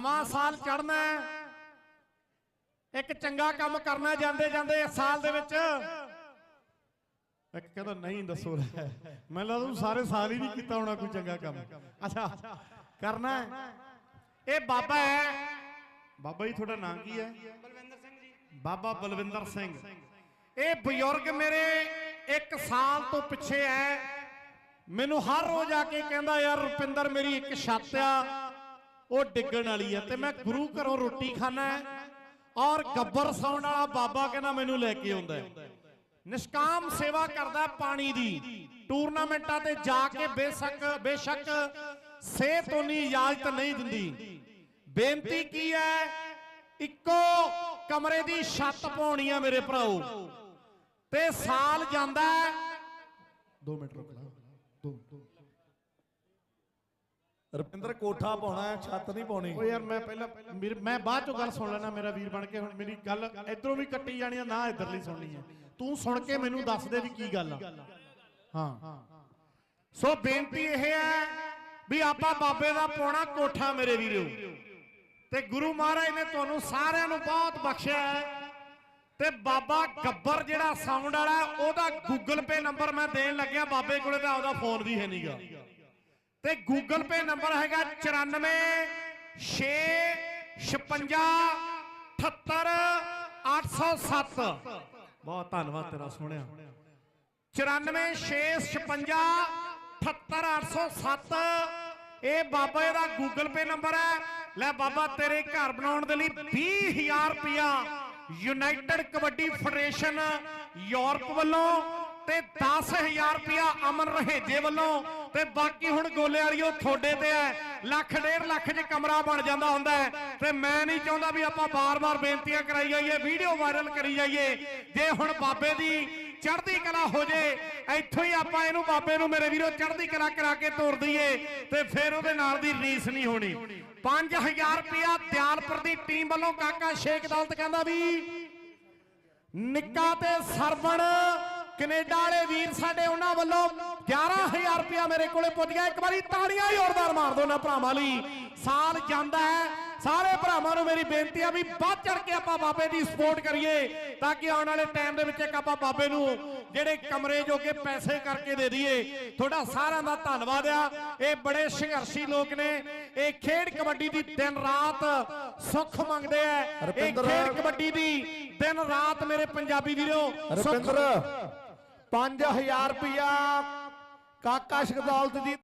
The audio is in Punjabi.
ਨਵਾਂ ਸਾਲ ਚੜਨਾ ਇੱਕ ਚੰਗਾ ਕੰਮ ਕਰਨਾ ਜਾਂਦੇ ਜਾਂਦੇ ਇਸ ਸਾਲ ਦੇ ਵਿੱਚ। ਇੱਕ ਕਹਿੰਦਾ ਨਹੀਂ ਦੱਸੋ ਲੈ। ਮੈਨੂੰ ਤੂੰ ਸਾਰੇ ਸਾਲ ਹੀ ਨਹੀਂ ਕੀਤਾ ਹੋਣਾ ਕੋਈ ਚੰਗਾ ਕੰਮ। ਅੱਛਾ, ਕਰਨਾ ਇਹ ਬਾਬਾ ਹੈ। ਬਾਬਾ ਜੀ, ਤੁਹਾਡਾ ਨਾਮ ਕੀ ਹੈ? ਬਲਵਿੰਦਰ ਸਿੰਘ ਜੀ ਬਾਬਾ ਬਲਵਿੰਦਰ ਸਿੰਘ। ਇਹ ਬਜ਼ੁਰਗ ਮੇਰੇ ਇੱਕ ਸਾਲ ਤੋਂ ਪਿੱਛੇ ਹੈ। ਮੈਨੂੰ ਹਰ ਰੋਜ਼ ਆ ਕੇ ਕਹਿੰਦਾ, ਯਾਰ ਰੁਪਿੰਦਰ, ਮੇਰੀ ਇੱਕ ਛੱਤ ਆ। ਉਹ ਡਿੱਗਣ ਵਾਲੀ ਆ ਤੇ ਮੈਂ ਗੁਰੂ ਘਰੋਂ ਰੋਟੀ ਖਾਣਾ ਹੈ ਔਰ ਗੱਬਰ ਸੌਣ ਵਾਲਾ ਬਾਬਾ ਕਹਿੰਦਾ ਮੈਨੂੰ ਲੈ ਕੇ ਆਉਂਦਾ ਹੈ। ਨਿਸ਼ਕਾਮ ਸੇਵਾ ਕਰਦਾ ਪਾਣੀ ਦੀ। ਟੂਰਨਾਮੈਂਟਾਂ ਤੇ ਜਾ ਕੇ ਬੇਸ਼ੱਕ ਬੇਸ਼ੱਕ ਸਿਹਤ ਉਨੀ ਇਜਾਜ਼ਤ ਨਹੀਂ ਦਿੰਦੀ। ਬੇਨਤੀ ਕੀ ਹੈ? ਇੱਕੋ ਕਮਰੇ ਦੀ ਛੱਤ ਪਾਉਣੀ ਆ ਮੇਰੇ ਭਰਾਓ। ਤੇ ਸਾਲ ਜਾਂਦਾ 2 ਮਿੰਟ ਰੁਕ ਲਾ। 2 ਰੁਪਿੰਦਰ, ਕੋਠਾ ਪਾਉਣਾ ਹੈ, ਛੱਤ ਨਹੀਂ ਪਾਉਣੀ। ਓ ਯਾਰ, ਮੈਂ ਪਹਿਲਾਂ ਮੇਰੀ- ਮੈਂ ਬਾਅਦ ਚੋਂ ਗੱਲ ਸੁਣ ਲੈਣਾ, ਮੇਰਾ ਵੀਰ ਬਣ ਕੇ ਹੁਣ ਮੇਰੀ ਗੱਲ ਇਧਰੋਂ ਵੀ ਕੱਟੀ ਜਾਣੀ ਆ, ਨਾ ਇਧਰਲੀ ਸੁਣਨੀ ਆ। ਤੂੰ ਸੁਣ ਕੇ ਮੈਨੂੰ ਦੱਸ ਦੇ ਵੀ ਕੀ ਗੱਲ ਆ। ਹਾਂ। ਸੋ ਬੇਨਤੀ ਇਹ ਹੈ ਵੀ ਆਪਾਂ ਬਾਬੇ ਦਾ ਪਾਉਣਾ ਕੋਠਾ ਮੇਰੇ ਵੀਰੋ। ਤੇ ਗੁਰੂ ਮਹਾਰਾਜ ਨੇ ਤੁਹਾਨੂੰ ਸਾਰਿਆਂ ਨੂੰ ਬਹੁਤ ਬਖਸ਼ਿਆ ਹੈ। ਤੇ ਬਾਬਾ ਗੱਬਰ ਜਿਹੜਾ ਸਾਊਂਡ ਵਾਲਾ ਉਹਦਾ ਗੂਗਲ ਪੇ ਨੰਬਰ ਮੈਂ ਦੇਣ ਲੱਗਿਆ, ਬਾਬੇ ਕੋਲੇ ਤਾਂ ਉਹਦਾ ਫੋਨ ਵੀ ਹੈ ਨਹੀਂਗਾ ਤੇ ਗੂਗਲ ਪੇ ਨੰਬਰ ਹੈਗਾ 94 6 56 78 807 ਬਹੁਤ ਧੰਨਵਾਦ ਤੇਰਾ ਸੋਹਣਿਆ। 94 6 56 78 807 ਇਹ ਬਾਬਾ ਇਹਦਾ ਗੂਗਲ ਪੇ ਨੰਬਰ ਹੈ। ਲੈ ਬਾਬਾ ਤੇਰੇ ਘਰ ਬਣਾਉਣ ਦੇ ਲਈ 20000 ਰੁਪਇਆ। ਯੂਨਾਈਟਿਡ ਕਬੱਡੀ ਫੈਡਰੇਸ਼ਨ ਯੂਰਪ ਵੱਲੋਂ ਤੇ 10000 ਰੁਪਇਆ ਅਮਨ ਰਹੇਜੇ ਵੱਲੋਂ ਤੇ ਬਾਕੀ ਹੁਣ ਗੋਲੇ ਵਾਲੀਓ ਤੁਹਾਡੇ ਤੇ ਹੈ। ਲੱਖ ਡੇਢ ਲੱਖ 'ਚ ਕਮਰਾ ਬਣ ਜਾਂਦਾ ਹੁੰਦਾ ਤੇ ਮੈਂ ਨਹੀਂ ਚਾਹੁੰਦਾ ਵੀ ਆਪਾਂ ਬਾਰ-ਬਾਰ ਬੇਨਤੀਆਂ ਕਰਾਈ ਜਾਈਏ, ਵੀਡੀਓ ਵਾਇਰਲ ਕਰੀ ਜਾਈਏ। ਜੇ ਹੁਣ ਬਾਬੇ ਦੀ ਚੜ੍ਹਦੀ ਕਲਾ ਹੋ ਜੇ, ਇੱਥੋਂ ਹੀ ਆਪਾਂ ਇਹਨੂੰ ਬਾਬੇ ਨੂੰ ਮੇਰੇ ਵੀਰੋ ਚੜ੍ਹਦੀ ਕਲਾ ਕਰਾ ਕੇ ਤੋਰ ਦਈਏ ਤੇ ਫਿਰ ਉਹਦੇ ਨਾਲ ਦੀ ਰੀਸ ਨਹੀਂ ਹੋਣੀ। 5000 ਰੁਪਇਆ ਦਿਆਲਪੁਰ ਦੀ ਟੀਮ ਵੱਲੋਂ ਕਾਕਾ ਸ਼ੇਖ ਦੌਲਤ ਕਹਿੰਦਾ ਵੀ ਨਿੱਕਾ ਤੇ ਸਰਵਣ ਕੈਨੇਡਾ ਵਾਲੇ ਵੀਰ ਸਾਡੇ ਉਹਨਾਂ ਵੱਲੋਂ 11000 ਰੁਪਇਆ ਮੇਰੇ ਕੋਲੇ ਪੁੱਜ ਗਿਆ। ਇੱਕ ਵਾਰੀ ਤਾੜੀਆਂ ਜ਼ੋਰਦਾਰ ਮਾਰ ਦਿਓ ਨਾ ਭਰਾਵਾਂ ਲਈ। ਸਾਲ ਜਾਂਦਾ ਹੈ। ਸਾਰੇ ਭਰਾਵਾਂ ਨੂੰ ਮੇਰੀ ਬੇਨਤੀ ਆ ਵੀ ਵੱਧ ਚੜ ਕੇ ਆਪਾਂ ਬਾਬੇ ਦੀ ਸਪੋਰਟ ਕਰੀਏ ਤਾਂ ਕਿ ਆਉਣ ਵਾਲੇ ਟਾਈਮ ਦੇ ਵਿੱਚ ਇੱਕ ਆਪਾਂ ਬਾਬੇ ਨੂੰ ਜਿਹੜੇ ਕਮਰੇ ਜੋਗੇ ਪੈਸੇ ਕਰਕੇ ਦੇ ਦਈਏ। ਤੁਹਾਡਾ ਸਾਰਿਆਂ ਦਾ ਧੰਨਵਾਦ ਆ। ਇਹ ਬੜੇ ਸੰਘਰਸ਼ੀ ਲੋਕ ਨੇ। ਇਹ ਖੇਡ ਕਬੱਡੀ ਦੀ ਦਿਨ ਰਾਤ ਸੁੱਖ ਮੰਗਦੇ ਆ। ਇਹ ਖੇਡ ਕਬੱਡੀ ਦੀ ਦਿਨ ਰਾਤ ਮੇਰੇ ਪੰਜਾਬੀ ਵੀਰੋ ਸੁੱਖ ਰੁਪਿੰਦਰ। 5000 ਰੁਪਇਆ। ਕਾਕਾ ਸ਼ਗਦੌਲਤ ਦੀ